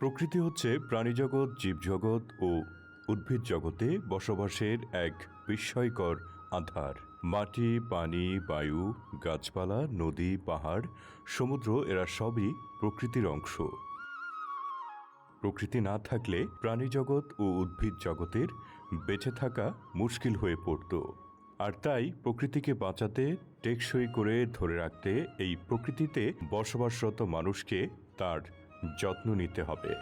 প্রকৃতি হচ্ছে প্রাণীজগৎ, জীবজগৎ ও উদ্ভিদ জগতে বসবাসের এক বিস্ময়কর আধার। মাটি, পানি, বায়ু, গাছপালা, নদী, পাহাড়, সমুদ্র, এরা সবই প্রকৃতির অংশ। প্রকৃতি না থাকলে প্রাণীজগৎ ও উদ্ভিদ জগতের বেঁচে থাকা মুশকিল হয়ে পড়ত। আর তাই প্রকৃতিকে বাঁচাতে, টেকসই করে ধরে রাখতে এই প্রকৃতিতে বসবাসরত মানুষকে তার যত্ন নিতে হবে।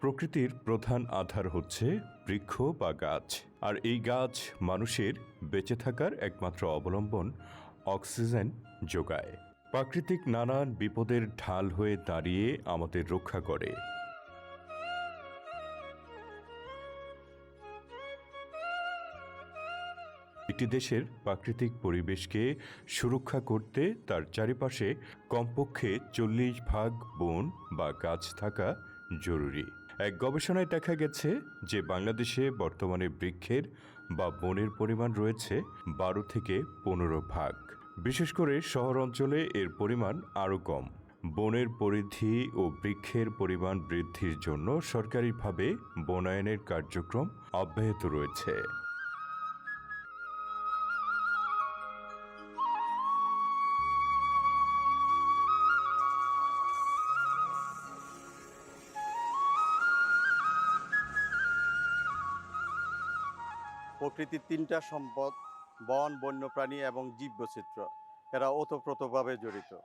প্রকৃতির প্রধান আধার হচ্ছে বৃক্ষ বা গাছ, আর এই গাছ মানুষের বেঁচে থাকার একমাত্র অবলম্বন অক্সিজেন যোগায়। প্রাকৃতিক নানান বিপদের ঢাল হয়ে দাঁড়িয়ে আমাদের রক্ষা করে। একটি দেশের প্রাকৃতিক পরিবেশকে সুরক্ষা করতে তার চারিপাশে কমপক্ষে চল্লিশ ভাগ বন বা গাছ থাকা জরুরি। এক গবেষণায় দেখা গেছে যে বাংলাদেশে বর্তমানে বৃক্ষের বা বনের পরিমাণ রয়েছে বারো থেকে পনেরো ভাগ। বিশেষ করে শহর অঞ্চলে এর পরিমাণ আরও কম। বনের পরিধি ও বৃক্ষের পরিমাণ বৃদ্ধির জন্য সরকারিভাবে বনায়নের কার্যক্রম অব্যাহত রয়েছে। প্রকৃতির তিনটা সম্পদ, বন, বন্যপ্রাণী এবং জীববৈচিত্র্য। এরা ওতপ্রোতভাবে জড়িত।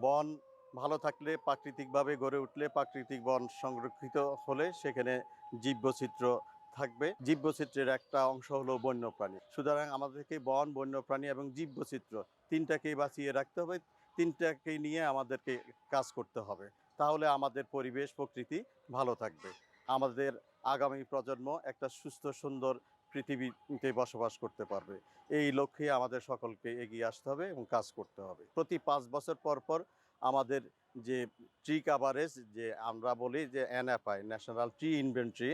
বন ভালো থাকলে প্রাকৃতিকভাবে গড়ে উঠলে প্রাকৃতিক বন সংরক্ষিত হলে সেখানে জীববৈচিত্র্য থাকবে। জীববৈচিত্র্যের একটা অংশ হলো বন্যপ্রাণী। সুতরাং আমাদেরকে বন, বন্যপ্রাণী এবং জীববৈচিত্র্য তিনটাকেই বাঁচিয়ে রাখতে হবে। তিনটাকে নিয়ে আমাদেরকে কাজ করতে হবে। তাহলে আমাদের পরিবেশ, প্রকৃতি ভালো থাকবে। আমাদের আগামী প্রজন্ম একটা সুস্থ, সুন্দর পৃথিবীতে বসবাস করতে পারবে। এই লক্ষ্যে আমাদের সকলকে এগিয়ে আসতে হবে এবং কাজ করতে হবে। প্রতি পাঁচ বছর পর পর আমাদের যে ট্রি কাভারেজ, যে আমরা বলি যে এনএফআই, ন্যাশনাল ট্রি ইনভেন্টরি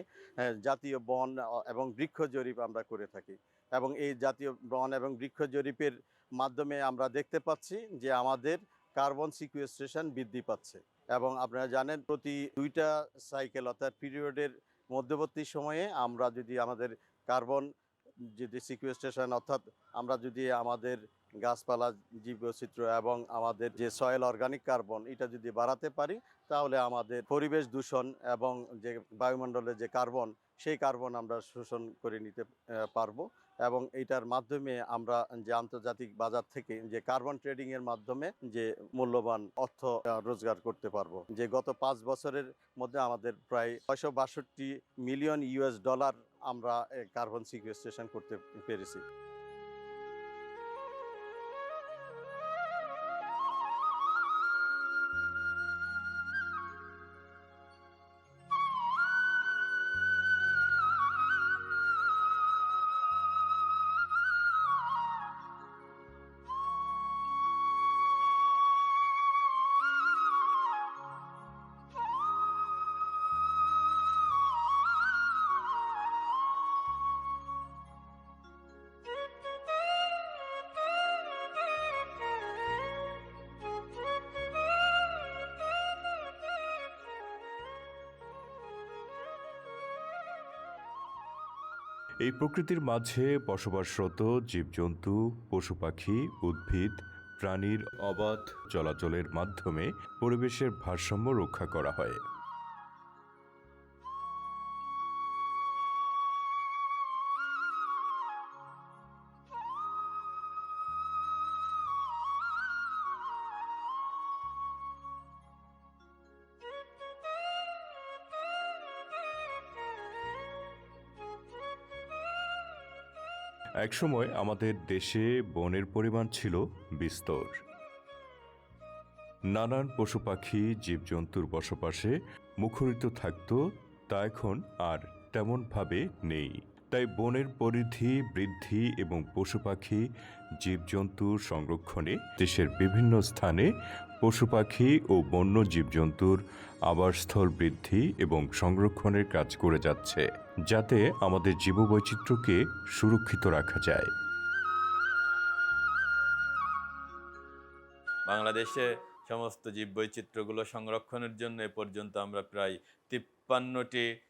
জাতীয় বন এবং বৃক্ষ জরিপ আমরা করে থাকি। এবং এই জাতীয় বন এবং বৃক্ষ জরিপের মাধ্যমে আমরা দেখতে পাচ্ছি যে আমাদের কার্বন সিকুয়েস্ট্রেশন বৃদ্ধি পাচ্ছে। এবং আপনারা জানেন, প্রতি দুইটা সাইকেল অর্থাৎ পিরিয়ডের মধ্যবর্তী সময়ে আমরা যদি আমাদের কার্বন যদি সিকুয়েস্টেশন অর্থাৎ আমরা যদি আমাদের গাছপালা, জীববৈচিত্র্য এবং আমাদের যে সয়েল অর্গানিক কার্বন এটা যদি বাড়াতে পারি, তাহলে আমাদের পরিবেশ দূষণ এবং যে বায়ুমণ্ডলে যে কার্বন সেই কার্বন আমরা শোষণ করে নিতে পারব। এবং এটার মাধ্যমে আমরা যে আন্তর্জাতিক বাজার থেকে যে কার্বন ট্রেডিং এর মাধ্যমে যে মূল্যবান অর্থ রোজগার করতে পারব। যে গত পাঁচ বছরের মধ্যে আমাদের প্রায় ছয়শো বাষট্টি মিলিয়ন ইউএস ডলার আমরা কার্বন সিকুয়েস্ট্রেশন করতে পেরেছি। এই প্রকৃতির মাঝে বসবাসরত জীবজন্তু, পশু পাখি, উদ্ভিদ, প্রাণীর অবাধ চলাচলের মাধ্যমে পরিবেশের ভারসাম্য রক্ষা করা হয়। একসময় আমাদের দেশে বনের পরিমাণ ছিল বিস্তর। নানান পশু পাখি, জীবজন্তুর বসবাসে মুখরিত থাকত, তা এখন আর তেমনভাবে নেই। তাই বনের পরিধি, বৃদ্ধি এবং পশু পাখি জীবজন্তুর সংরক্ষণে দেশের বিভিন্ন স্থানে পশু পাখি ও বন্য জীবজন্তুর আবাসস্থল বৃদ্ধি এবং সংরক্ষণের কাজ করে যাচ্ছে। যাতে আমাদের জীববৈচিত্র্যকে সুরক্ষিত রাখা যায়। বাংলাদেশে সমস্ত জীববৈচিত্র্যগুলো সংরক্ষণের জন্য এ পর্যন্ত আমরা প্রায় তিপ্পান্নটি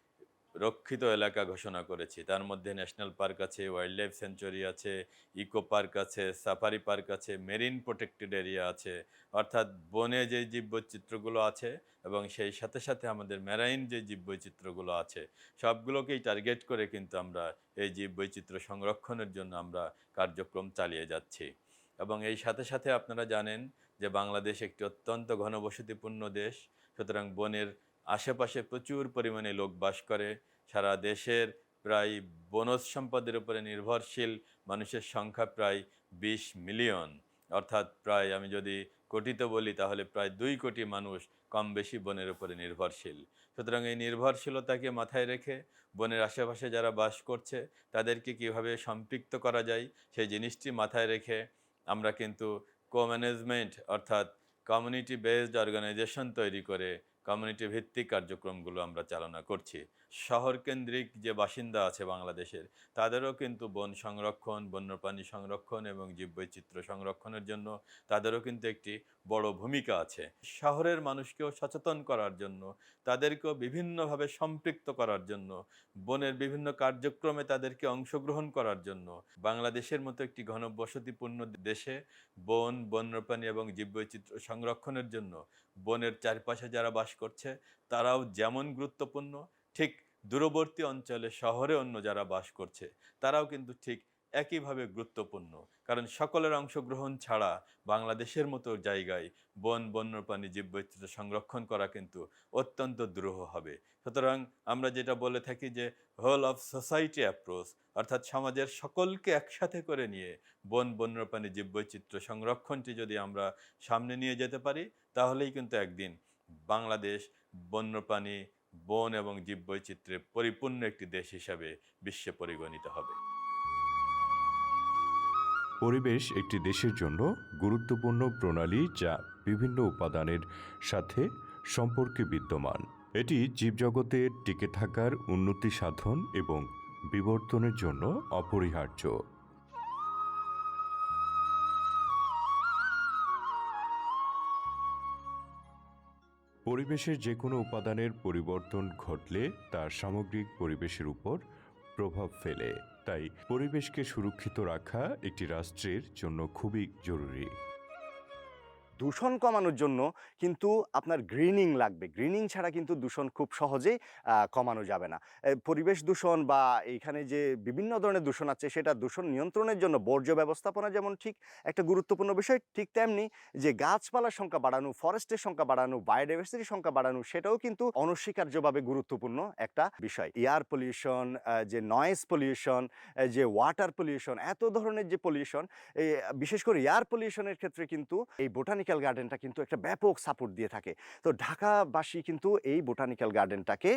রক্ষিত এলাকা ঘোষণা করেছি। তার মধ্যে ন্যাশনাল পার্ক আছে ওয়াইল্ড লাইফ সেঞ্চুরি আছে, ইকো পার্ক আছে, সাফারি পার্ক আছে, মেরিন প্রোটেক্টেড এরিয়া আছে। অর্থাৎ বনে যে জীববৈচিত্র্যগুলো আছে এবং সেই সাথে সাথে আমাদের ম্যারাইন যে জীববৈচিত্র্যগুলো আছে, সবগুলোকেই টার্গেট করে কিন্তু আমরা এই জীববৈচিত্র্য সংরক্ষণের জন্য আমরা কার্যক্রম চালিয়ে যাচ্ছি। এবং এই সাথে সাথে আপনারা জানেন যে বাংলাদেশ একটি অত্যন্ত ঘনবসতিপূর্ণ দেশ। সুতরাং বনের আশেপাশে প্রচুর পরিমাণে লোক বাস করে। সারা দেশের প্রায় বনজ সম্পদের উপরে নির্ভরশীল, মানুষের সংখ্যা প্রায় বিশ মিলিয়ন। অর্থাৎ প্রায় আমি যদি কোটিতে বলি, তাহলে প্রায় দুই কোটি মানুষ কম বেশি বনের উপরে নির্ভরশীল। সুতরাং এই নির্ভরশীলতাকে মাথায় রেখে বনের আশেপাশে যারা বাস করছে, তাদেরকে কীভাবে সম্পৃক্ত করা যায়, সেই জিনিসটি মাথায় রেখে আমরা কিন্তু কো ম্যানেজমেন্ট অর্থাৎ কমিউনিটি বেসড অর্গানাইজেশন তৈরি করে কমিউনিটি ভিত্তিক কার্যক্রমগুলো আমরা চালনা করছি। শহর কেন্দ্রিক যে বাসিন্দা আছে বাংলাদেশের, তাদেরও কিন্তু বন সংরক্ষণ, বন্যপ্রাণী সংরক্ষণ এবং জীববৈচিত্র্য সংরক্ষণের জন্য তাদেরও কিন্তু একটি বড় ভূমিকা আছে। শহরের মানুষকেও সচেতন করার জন্য, তাদেরকেও বিভিন্নভাবে সম্পৃক্ত করার জন্য, বনের বিভিন্ন কার্যক্রমে তাদেরকে অংশগ্রহণ করার জন্য, বাংলাদেশের মতো একটি ঘনবসতিপূর্ণ দেশে বন, বন্যপ্রাণী এবং জীববৈচিত্র্য সংরক্ষণের জন্য বনের চারপাশে যারা বাস করছে, তারাও যেমন গুরুত্বপূর্ণ ঠিক দূরবর্তী অঞ্চলে শহরে অন্য যারা বাস করছে, তারাও কিন্তু ঠিক একইভাবে গুরুত্বপূর্ণ। কারণ সকলের অংশগ্রহণ ছাড়া বাংলাদেশের মতো জায়গায় বন, বন্যপ্রাণী জীববৈচিত্র্য সংরক্ষণ করা কিন্তু অত্যন্ত দুরূহ হবে। সুতরাং আমরা যেটা বলে থাকি যে হোল অফ সোসাইটি অ্যাপ্রোচ অর্থাৎ সমাজের সকলকে একসাথে করে নিয়ে বন, বন্যপ্রাণী জীববৈচিত্র্য সংরক্ষণটি যদি আমরা সামনে নিয়ে যেতে পারি, তাহলেই কিন্তু একদিন বাংলাদেশ বন্যপ্রাণী বন এবং জীববৈচিত্র্যে পরিপূর্ণ একটি দেশ হিসাবে বিশ্বে পরিগণিত হবে। পরিবেশ একটি দেশের জন্য গুরুত্বপূর্ণ প্রণালী যা বিভিন্ন উপাদানের সাথে সম্পর্কে বিদ্যমান। এটি জীবজগতের টিকে থাকার উন্নতি সাধন এবং বিবর্তনের জন্য অপরিহার্য। পরিবেশের যে কোনো উপাদানের পরিবর্তন ঘটলে তার সামগ্রিক পরিবেশের উপর প্রভাব ফেলে। তাই পরিবেশকে সুরক্ষিত রাখা একটি রাষ্ট্রের জন্য খুবই জরুরি। দূষণ কমানোর জন্য কিন্তু আপনার গ্রিনিং লাগবে। গ্রিনিং ছাড়া কিন্তু দূষণ খুব সহজেই কমানো যাবে না। পরিবেশ দূষণ বা এইখানে যে বিভিন্ন ধরনের দূষণ আছে, সেটা দূষণ নিয়ন্ত্রণের জন্য বর্জ্য ব্যবস্থাপনা যেমন ঠিক, একটা গুরুত্বপূর্ণ বিষয় ঠিক তেমনি যে গাছপালার সংখ্যা বাড়ানো, ফরেস্টের সংখ্যা বাড়ানো বায়োডাইভার্সিটির সংখ্যা বাড়ানো, সেটাও কিন্তু অনস্বীকার্যভাবে গুরুত্বপূর্ণ একটা বিষয়। এয়ার পলিউশন যে নয়েজ পলিউশন যে ওয়াটার পলিউশন এত ধরনের যে পলিউশন বিশেষ করে এয়ার পলিউশনের ক্ষেত্রে কিন্তু এই বোটানিক্যাল গার্ডেনটা কিন্তু একটা ব্যাপক সাপোর্ট দিয়ে থাকে। তো ঢাকাবাসী কিন্তু এই বোটানিক্যাল গার্ডেনটাকে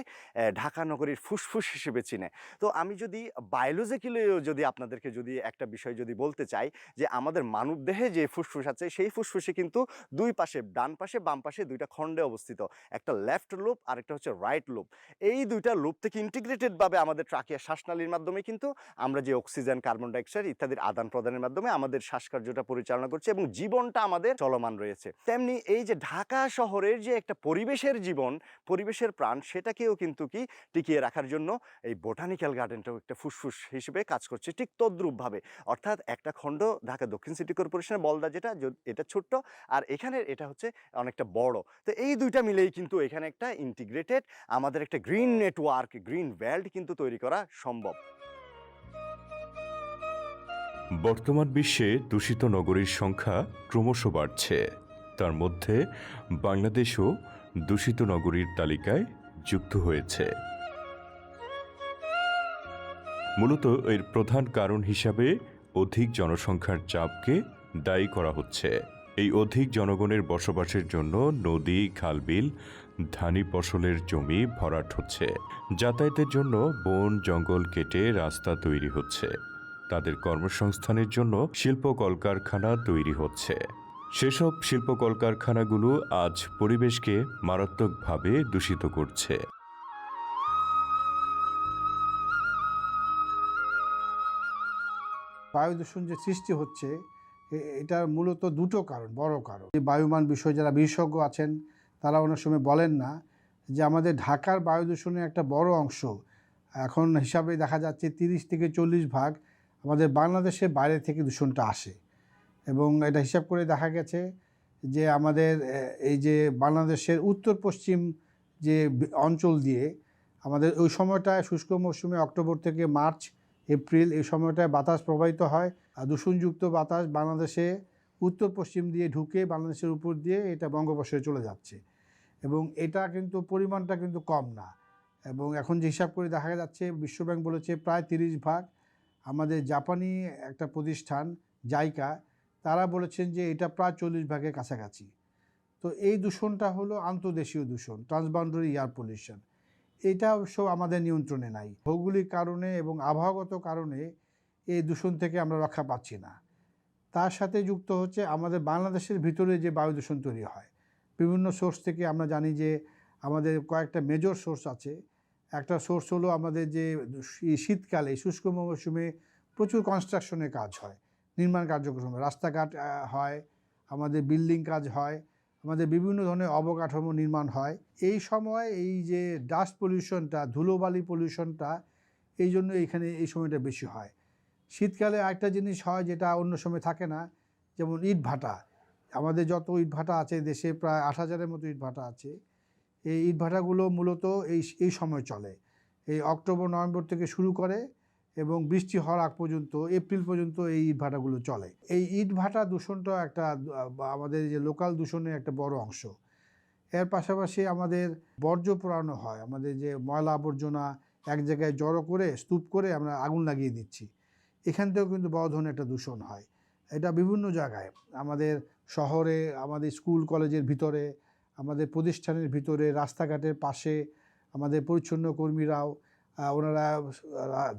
ঢাকা নগরীর ফুসফুস হিসেবে চিনে। তো আমি যদি বায়োলজিক্যালিও যদি আপনাদেরকে যদি একটা বিষয় যদি বলতে চাই, যে আমাদের মানব দেহে যে ফুসফুস আছে, সেই ফুসফুসে কিন্তু দুই পাশে, ডান পাশে, বাম পাশে দুইটা খণ্ডে অবস্থিত। একটা লেফট লুপ আর একটা হচ্ছে রাইট লুপ এই দুইটা লুপ থেকে ইন্টিগ্রেটেড ভাবে আমাদের ট্রাকিয়া শ্বাসনালীর মাধ্যমে কিন্তু আমরা যে অক্সিজেন কার্বন ডাইঅক্সাইড ইত্যাদির আদান প্রদানের মাধ্যমে আমাদের শ্বাসকার্যটা পরিচালনা করছে এবং জীবনটা আমাদের চলমান রয়েছে। তেমনি এই যে ঢাকা শহরের যে একটা পরিবেশের জীবন, পরিবেশের প্রাণ, সেটাকেও কিন্তু কি টিকিয়ে রাখার জন্য এই বোটানিক্যাল গার্ডেনটাও একটা ফুসফুস হিসেবে কাজ করছে ঠিক তদ্রূপভাবে। অর্থাৎ একটা খণ্ড ঢাকা দক্ষিণ সিটি কর্পোরেশনের বলদা যেটা এটা ছোট্ট আর এখানের এটা হচ্ছে অনেকটা বড়। তো এই দুইটা মিলেই কিন্তু এখানে একটা ইন্টিগ্রেটেড আমাদের একটা গ্রিন নেটওয়ার্ক গ্রিন ওয়ার্ল্ড কিন্তু তৈরি করা সম্ভব। বর্তমান বিশ্বে দূষিত নগরীর সংখ্যা ক্রমশ বাড়ছে। তার মধ্যে বাংলাদেশও দূষিত নগরীর তালিকায় যুক্ত হয়েছে। মূলত এর প্রধান কারণ হিসাবে অধিক জনসংখ্যার চাপকে দায়ী করা হচ্ছে। এই অধিক জনগণের বসবাসের জন্য নদী, খালবিল, ধানি ফসলের জমি ভরাট হচ্ছে। যাতায়াতের জন্য বন, জঙ্গল কেটে রাস্তা তৈরি হচ্ছে। তাদের কর্মসংস্থানের জন্য শিল্প কলকারখানা তৈরি হচ্ছে। সেসব শিল্প কলকারখানাগুলো আজ পরিবেশকে মারাত্মকভাবে দূষিত করছে। বায়ু দূষণ যে সৃষ্টি হচ্ছে এটার মূলত দুটো কারণ, বড় কারণ। বায়ুমান বিষয়ে যারা বিশেষজ্ঞ আছেন, তারা অনেক সময় বলেন না যে আমাদের ঢাকার বায়ু দূষণের একটা বড় অংশ, এখন হিসাবে দেখা যাচ্ছে তিরিশ থেকে চল্লিশ ভাগ আমাদের বাংলাদেশে বাইরে থেকে দূষণটা আসে। এবং এটা হিসাব করে দেখা গেছে যে আমাদের এই যে বাংলাদেশের উত্তর পশ্চিম যে অঞ্চল দিয়ে আমাদের ওই সময়টায় শুষ্ক মৌসুমে অক্টোবর থেকে মার্চ, এপ্রিল এই সময়টায় বাতাস প্রবাহিত হয়। আর দূষণযুক্ত বাতাস বাংলাদেশে উত্তর পশ্চিম দিয়ে ঢুকে বাংলাদেশের উপর দিয়ে এটা বঙ্গোপসাগরে চলে যাচ্ছে। এবং এটা কিন্তু পরিমাণটা কিন্তু কম না। এবং এখন যে হিসাব করে দেখা যাচ্ছে, বিশ্বব্যাংক বলেছে প্রায় তিরিশ ভাগ আমাদের জাপানি একটা প্রতিষ্ঠান, জাইকা, তারা বলেছেন যে এটা প্রায় চল্লিশ ভাগের কাছাকাছি। তো এই দূষণটা হলো আন্তর্দেশীয় দূষণ, ট্রান্সবাউন্ডারি এয়ার পলিউশন। এটা অবশ্য আমাদের নিয়ন্ত্রণে নাই। ভৌগোলিক কারণে এবং আবহাওয়াগত কারণে এই দূষণ থেকে আমরা রক্ষা পাচ্ছি না। তার সাথে যুক্ত হচ্ছে আমাদের বাংলাদেশের ভিতরে যে বায়ু দূষণ তৈরি হয়। বিভিন্ন সোর্স থেকে আমরা জানি যে আমাদের কয়েকটা মেজর সোর্স আছে। একটা সোর্স হলো আমাদের যে শীতকালে শুষ্ক মৌসুমে প্রচুর কনস্ট্রাকশনের কাজ হয়, নির্মাণ কার্যক্রম। রাস্তাঘাট হয়, আমাদের বিল্ডিং কাজ হয়, আমাদের বিভিন্ন ধরনের অবকাঠামো নির্মাণ হয়। এই সময় এই যে ডাস্ট পলিউশনটা ধুলোবালি পলিউশনটা এই জন্য এখানে এই সময়টা বেশি হয়। শীতকালে আরেকটা জিনিস হয় যেটা অন্য সময় থাকে না, যেমন ইট ভাটা আমাদের যত ইট ভাটা আছে, দেশে প্রায় আট হাজারের মতো ইট ভাটা আছে। এই ইট ভাটাগুলো মূলত এই এই সময় চলে। এই অক্টোবর, নভেম্বর থেকে শুরু করে এবং বৃষ্টি হওয়ার আগ পর্যন্ত, এপ্রিল পর্যন্ত এই ইট ভাটাগুলো চলে। এই ইট ভাটা দূষণটা একটা, আমাদের যে লোকাল দূষণের একটা বড় অংশ। এর পাশাপাশি আমাদের বর্জ্য পোড়ানো হয়। আমাদের যে ময়লা আবর্জনা এক জায়গায় জড়ো করে, স্তূপ করে আমরা আগুন লাগিয়ে দিচ্ছি। এখান থেকেও কিন্তু বড় ধরনের একটা দূষণ হয়। এটা বিভিন্ন জায়গায়। আমাদের শহরে, আমাদের স্কুল, কলেজের ভিতরে আমাদের প্রতিষ্ঠানের ভিতরে, রাস্তাঘাটের পাশে আমাদের পরিচ্ছন্ন কর্মীরাও ওনারা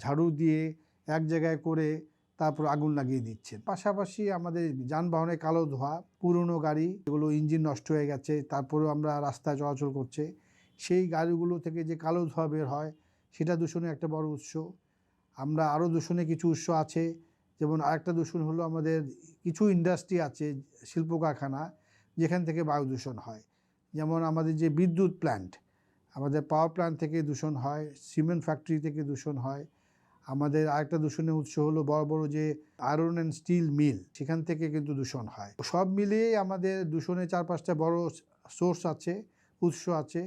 ঝাড়ু দিয়ে এক জায়গায় করে তারপর আগুন লাগিয়ে দিচ্ছেন। পাশাপাশি আমাদের যানবাহনে কালো ধোঁয়া, পুরনো গাড়ি, এগুলো ইঞ্জিন নষ্ট হয়ে গেছে, তারপরেও আমরা রাস্তায় চলাচল করছে। সেই গাড়িগুলো থেকে যে কালো ধোঁয়া বের হয়, সেটা দূষণের একটা বড় উৎস। আমরা আরও দূষণে কিছু উৎস আছে, যেমন আরেকটা দূষণ হলো আমাদের কিছু ইন্ডাস্ট্রি আছে শিল্প কারখানা যেখান থেকে বায়ু দূষণ হয়। যেমন আমাদের যে বিদ্যুৎ প্ল্যান্ট আমাদের পাওয়ার প্ল্যান্ট থেকে দূষণ হয় সিমেন্ট ফ্যাক্টরি থেকে দূষণ হয়, আমাদের আরেকটা দূষণের উৎস হলো বড় বড় যে আয়রন অ্যান্ড স্টিল মিল সেখান থেকে কিন্তু দূষণ হয়। সব মিলিয়ে আমাদের দূষণের চার পাঁচটা বড় সোর্স আছে, উৎস আছে,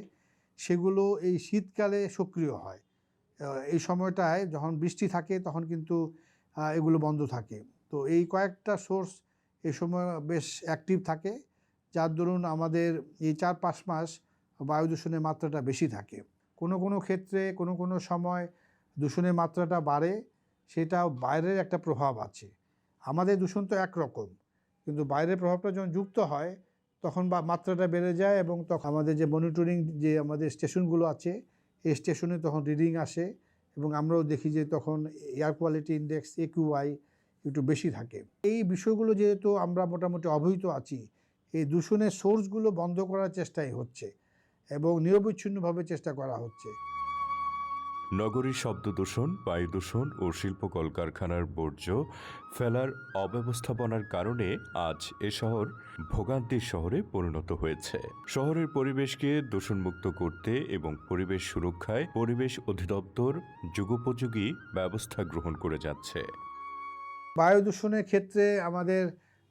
সেগুলো এই শীতকালে সক্রিয় হয়। এই সময়টায় যখন বৃষ্টি থাকে তখন কিন্তু এগুলো বন্ধ থাকে। তো এই কয়েকটা সোর্স এই সময় বেশ অ্যাক্টিভ থাকে। যার দরুন আমাদের এই চার পাঁচ মাস বায়ু দূষণের মাত্রাটা বেশি থাকে। কোনো কোনো ক্ষেত্রে, কোনো কোনো সময় দূষণের মাত্রাটা বাড়ে সেটা বাইরের একটা প্রভাব আছে। আমাদের দূষণ তো একরকম, কিন্তু বাইরের প্রভাবটা যখন যুক্ত হয়, তখন বা মাত্রাটা বেড়ে যায় এবং তখন আমাদের যে মনিটরিং যে আমাদের স্টেশনগুলো আছে, এই স্টেশনে তখন রিডিং আসে এবং আমরাও দেখি যে তখন এয়ার কোয়ালিটি ইন্ডেক্স একিউআই একটু বেশি থাকে। এই বিষয়গুলো যেহেতু আমরা মোটামুটি অবহিত আছি এই দূষণের সোর্সগুলো বন্ধ করার চেষ্টাই হচ্ছে এবং নিরবিচ্ছিন্নভাবে চেষ্টা করা হচ্ছে। নগরীর শব্দ দূষণ বায়ু দূষণ ও শিল্প কলকারখানার বর্জ্য ফেলার অব্যবস্থাপনার কারণে আজ এ শহর ভোগান্তির শহরে পরিণত হয়েছে। শহরের পরিবেশকে দূষণমুক্ত করতে এবং পরিবেশ সুরক্ষায় পরিবেশ অধিদপ্তর যুগোপযোগী ব্যবস্থা গ্রহণ করে যাচ্ছে। বায়ু দূষণের ক্ষেত্রে আমাদের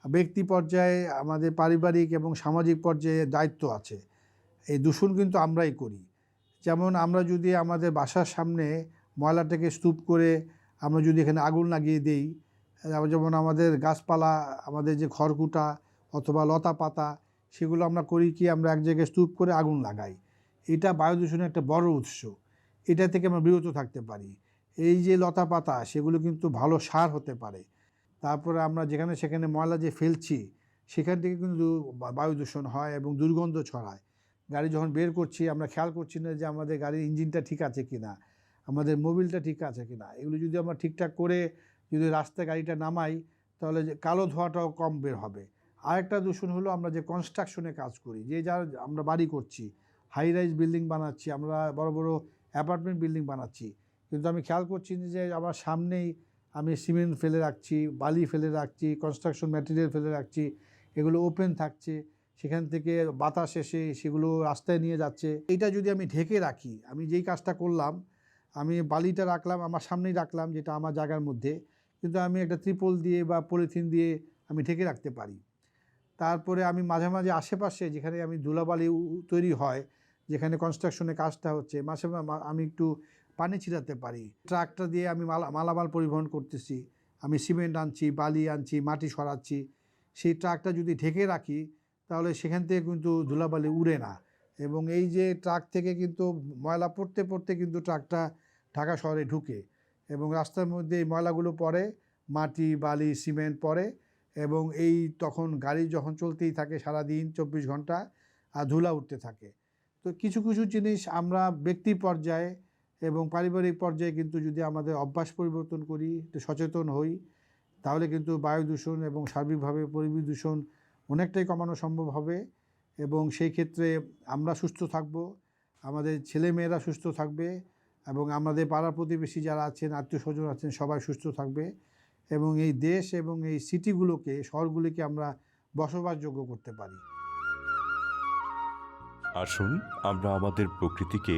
ব্যক্তি পর্যায়ে আমাদের পারিবারিক এবং সামাজিক পর্যায়ে দায়িত্ব আছে। এই দূষণ কিন্তু আমরাই করি। যেমন আমরা যদি আমাদের বাসার সামনে ময়লাটাকে স্তূপ করে আমরা যদি এখানে আগুন লাগিয়ে দিই যেমন আমাদের গাছপালা, আমাদের যে খড়কুটা অথবা লতা পাতা, সেগুলো আমরা করি কি আমরা এক জায়গায় স্তূপ করে আগুন লাগাই। এটা বায়ু দূষণের একটা বড় উৎস। এটা থেকে আমরা বিরত থাকতে পারি। এই যে লতা পাতা, সেগুলো কিন্তু ভালো সার হতে পারে। তারপরে আমরা যেখানে সেখানে ময়লা যে ফেলছি, সেখান থেকে কিন্তু বায়ু দূষণ হয় এবং দুর্গন্ধ ছড়ায়। গাড়ি যখন বের করছি, আমরা খেয়াল করছি না যে আমাদের গাড়ির ইঞ্জিনটা ঠিক আছে কি না আমাদের মোবিলটা ঠিক আছে কি না এগুলো যদি আমরা ঠিকঠাক করে যদি রাস্তায় গাড়িটা নামাই, তাহলে যে কালো ধোঁয়াটাও কম বের হবে। আরেকটা দূষণ হলো আমরা যে কনস্ট্রাকশনে কাজ করি, যে যার আমরা বাড়ি করছি হাই রাইজ বিল্ডিং বানাচ্ছি, আমরা বড় বড় অ্যাপার্টমেন্ট বিল্ডিং বানাচ্ছি। কিন্তু আমি খেয়াল করছি না যে আমার সামনেই আমি সিমেন্ট ফেলে রাখছি, বালি ফেলে রাখছি কনস্ট্রাকশন ম্যাটেরিয়াল ফেলে রাখছি, এগুলো ওপেন থাকছে, সেখান থেকে বাতাস এসে সেগুলো রাস্তায় নিয়ে যাচ্ছে। এইটা যদি আমি ঢেকে রাখি, আমি যেই কাজটা করলাম, আমি বালিটা রাখলাম, আমার সামনেই রাখলাম, যেটা আমার জায়গার মধ্যে, কিন্তু আমি একটা ত্রিপল দিয়ে বা পলিথিন দিয়ে আমি ঢেকে রাখতে পারি। তারপরে আমি মাঝে মাঝে আশেপাশে যেখানে আমি ধুলাবালি তৈরি হয়, যেখানে কনস্ট্রাকশনের কাজটা হচ্ছে মাসে মা- মা- আমি একটু পানি ছিটাতে পারি। ট্রাকটা দিয়ে আমি মালা, মালামাল পরিবহন করতেছি। আমি সিমেন্ট আনছি, বালি আনছি, মাটি সরাচ্ছি। সেই ট্রাকটা যদি ঢেকে রাখি, তাহলে সেখান থেকে কিন্তু ধুলাবালি উড়ে না। এবং এই যে ট্রাক থেকে কিন্তু ময়লা পড়তে পড়তে কিন্তু ট্রাকটা ঢাকা শহরে ঢুকে। এবং রাস্তার মধ্যে এই ময়লাগুলো পড়ে, মাটি, বালি, সিমেন্ট পড়ে। এবং এই তখন গাড়ি যখন চলতেই থাকে সারা দিন চব্বিশ ঘণ্টা, আর ধুলা উঠতে থাকে। তো কিছু কিছু জিনিস আমরা ব্যক্তি পর্যায়ে এবং পারিবারিক পর্যায়ে কিন্তু যদি আমাদের অভ্যাস পরিবর্তন করি সচেতন হই, তাহলে কিন্তু বায়ু দূষণ এবং সার্বিকভাবে পরিবেশ দূষণ অনেকটাই কমানো সম্ভব হবে এবং সেই ক্ষেত্রে আমরা সুস্থ থাকব, আমাদের ছেলেমেয়েরা সুস্থ থাকবে এবং আমাদের পাড়া প্রতিবেশী যারা আছেন, আত্মীয় স্বজন আছেন, সবাই সুস্থ থাকবে এবং এই দেশ এবং এই সিটিগুলোকে শহরগুলিকে আমরা বসবাসযোগ্য করতে পারি। আসুন, আমরা আমাদের প্রকৃতিকে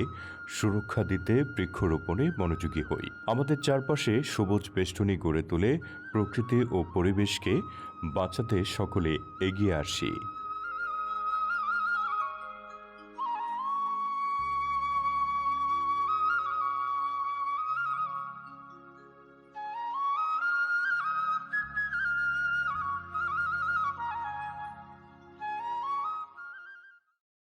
সুরক্ষা দিতে বৃক্ষরোপণে মনোযোগী হই। আমাদের চারপাশে সবুজ বেষ্টনী গড়ে তুলে প্রকৃতি ও পরিবেশকে বাঁচাতে সকলে এগিয়ে আসি।